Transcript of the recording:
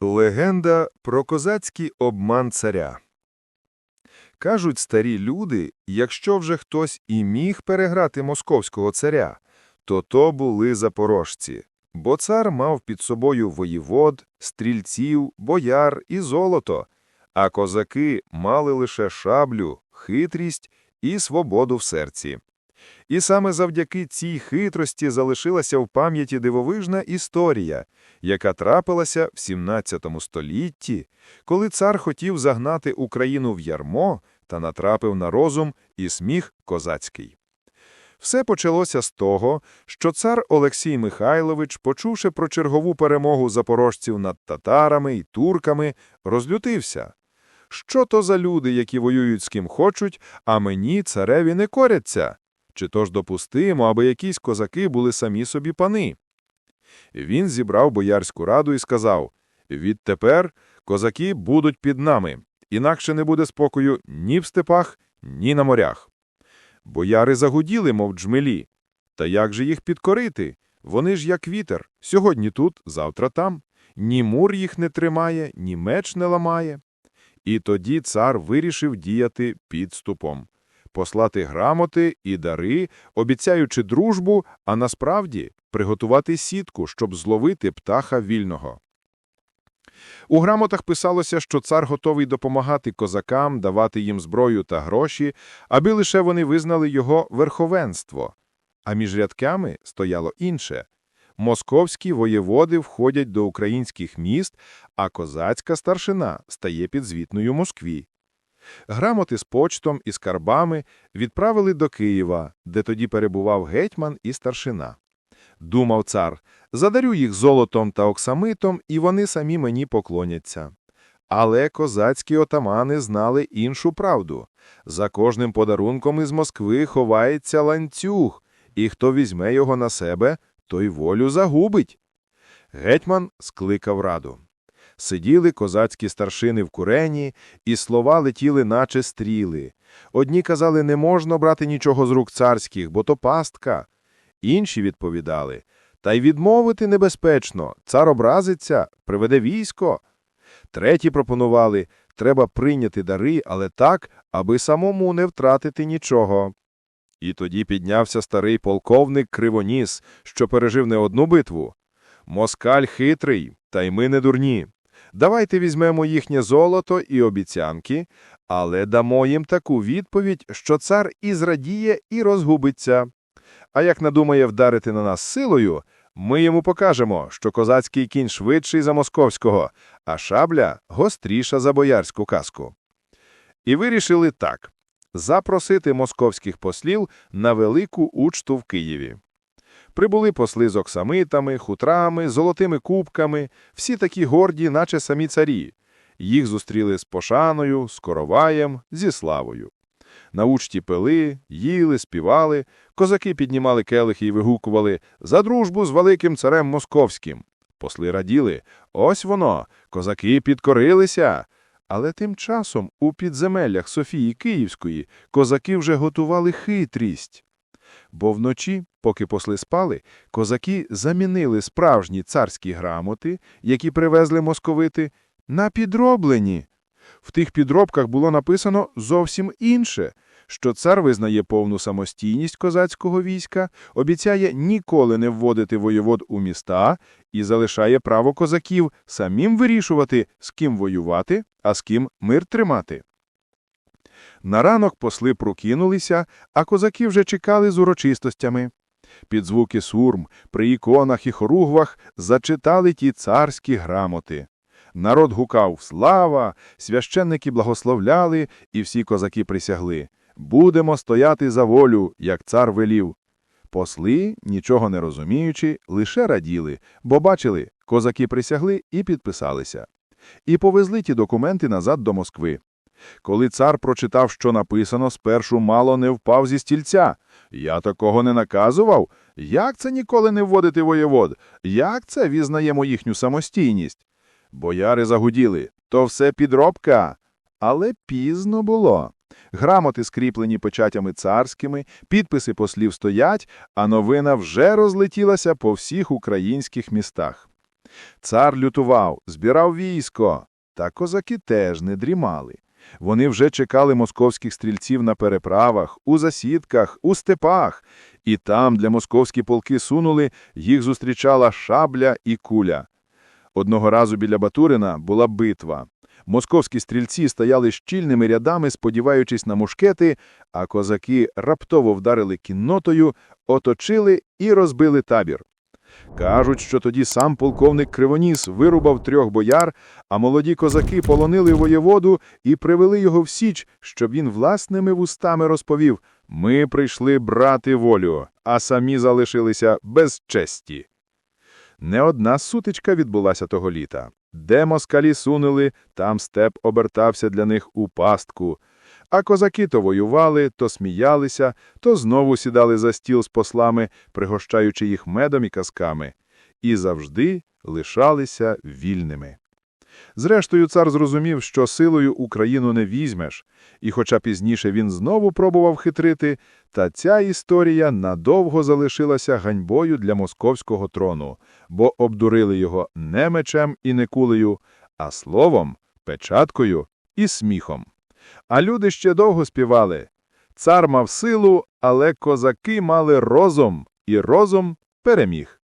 Легенда про козацький обман царя Кажуть старі люди, якщо вже хтось і міг переграти московського царя, то то були запорожці, бо цар мав під собою воєвод, стрільців, бояр і золото, а козаки мали лише шаблю, хитрість і свободу в серці. І саме завдяки цій хитрості залишилася в пам'яті дивовижна історія, яка трапилася в 17 столітті, коли цар хотів загнати Україну в ярмо та натрапив на розум і сміх козацький. Все почалося з того, що цар Олексій Михайлович, почувши про чергову перемогу запорожців над татарами і турками, розлютився. Що то за люди, які воюють з ким хочуть, а мені, цареві, не коряться? Чи то ж допустимо, аби якісь козаки були самі собі пани? Він зібрав боярську раду і сказав, «Відтепер козаки будуть під нами, інакше не буде спокою ні в степах, ні на морях. Бояри загуділи, мов джмелі. Та як же їх підкорити? Вони ж як вітер, сьогодні тут, завтра там. Ні мур їх не тримає, ні меч не ламає. І тоді цар вирішив діяти підступом послати грамоти і дари, обіцяючи дружбу, а насправді приготувати сітку, щоб зловити птаха вільного. У грамотах писалося, що цар готовий допомагати козакам, давати їм зброю та гроші, аби лише вони визнали його верховенство. А між рядками стояло інше. Московські воєводи входять до українських міст, а козацька старшина стає підзвітною Москві. Грамоти з почтом і скарбами відправили до Києва, де тоді перебував гетьман і старшина. Думав цар, задарю їх золотом та оксамитом, і вони самі мені поклоняться. Але козацькі отамани знали іншу правду. За кожним подарунком із Москви ховається ланцюг, і хто візьме його на себе, той волю загубить. Гетьман скликав раду. Сиділи козацькі старшини в курені, і слова летіли, наче стріли. Одні казали, не можна брати нічого з рук царських, бо то пастка. Інші відповідали Та й відмовити небезпечно, цар образиться, приведе військо. Треті пропонували треба прийняти дари, але так, аби самому не втратити нічого. І тоді піднявся старий полковник Кривоніс, що пережив не одну битву. Москаль хитрий, та й ми не дурні. Давайте візьмемо їхнє золото і обіцянки, але дамо їм таку відповідь, що цар і зрадіє, і розгубиться. А як надумає вдарити на нас силою, ми йому покажемо, що козацький кінь швидший за московського, а шабля гостріша за боярську казку. І вирішили так запросити московських послів на велику учту в Києві. Прибули посли з оксамитами, хутрами, золотими кубками, всі такі горді, наче самі царі. Їх зустріли з пошаною, з короваєм, зі славою. На учті пили, їли, співали, козаки піднімали келихи і вигукували за дружбу з великим царем московським. Посли раділи ось воно, козаки підкорилися. Але тим часом у підземеллях Софії Київської козаки вже готували хитрість. Бо вночі, поки посли спали, козаки замінили справжні царські грамоти, які привезли московити, на підроблені. В тих підробках було написано зовсім інше, що цар визнає повну самостійність козацького війська, обіцяє ніколи не вводити воєвод у міста і залишає право козаків самим вирішувати, з ким воювати, а з ким мир тримати. На ранок посли прокинулися, а козаки вже чекали з урочистостями. Під звуки сурм, при іконах і хоругвах зачитали ті царські грамоти. Народ гукав Слава! Священники благословляли, і всі козаки присягли Будемо стояти за волю, як цар велів. Посли, нічого не розуміючи, лише раділи, бо бачили, козаки присягли і підписалися. І повезли ті документи назад до Москви. Коли цар прочитав, що написано, спершу мало не впав зі стільця. Я такого не наказував. Як це ніколи не вводити воєвод? Як це візнаємо їхню самостійність? Бояри загуділи то все підробка. Але пізно було. Грамоти скріплені печатями царськими, підписи послів стоять, а новина вже розлетілася по всіх українських містах. Цар лютував, збирав військо, та козаки теж не дрімали. Вони вже чекали московських стрільців на переправах, у засідках, у степах, і там, де московські полки сунули, їх зустрічала шабля і куля. Одного разу біля Батурина була битва. Московські стрільці стояли щільними рядами, сподіваючись на мушкети, а козаки раптово вдарили кіннотою, оточили і розбили табір. Кажуть, що тоді сам полковник Кривоніс вирубав трьох бояр, а молоді козаки полонили воєводу і привели його в січ, щоб він власними вустами розповів «Ми прийшли брати волю, а самі залишилися без честі». Не одна сутичка відбулася того літа. Де москалі сунули, там степ обертався для них у пастку. А козаки то воювали, то сміялися, то знову сідали за стіл з послами, пригощаючи їх медом і казками, і завжди лишалися вільними. Зрештою, цар зрозумів, що силою Україну не візьмеш, і хоча пізніше він знову пробував хитрити, та ця історія надовго залишилася ганьбою для московського трону, бо обдурили його не мечем і не кулею, а словом, печаткою і сміхом. А люди ще довго співали. Цар мав силу, але козаки мали розум, і розум переміг.